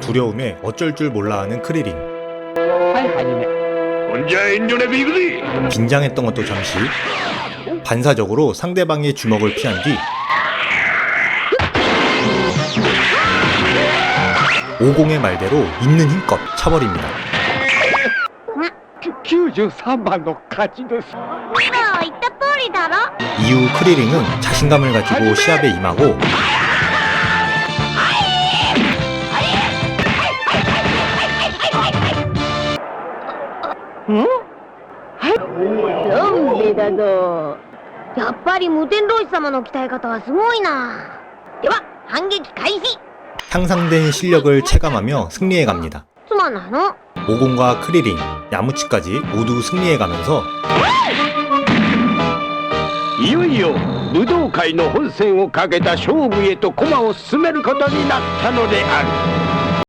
두려움에 어쩔 줄 몰라 하는 크리링. 긴장했던 것도 잠시. 반사적으로 상대방의 주먹을 피한 뒤. 오공의 말대로 있는 힘껏 차버립니다. 이후 크리링은 자신감을 가지고 시합에 임하고 응? ゾンビだぞやっぱり無天老師様の鍛え方はすごいなでは反撃開始 향상된 실력을 체감하며 승리해 갑니다. つまんないの 오공과 크리링, 야무치까지 모두 승리해 가면서 いよいよ武道会の本戦をかけた勝負へと駒を進めることになったのである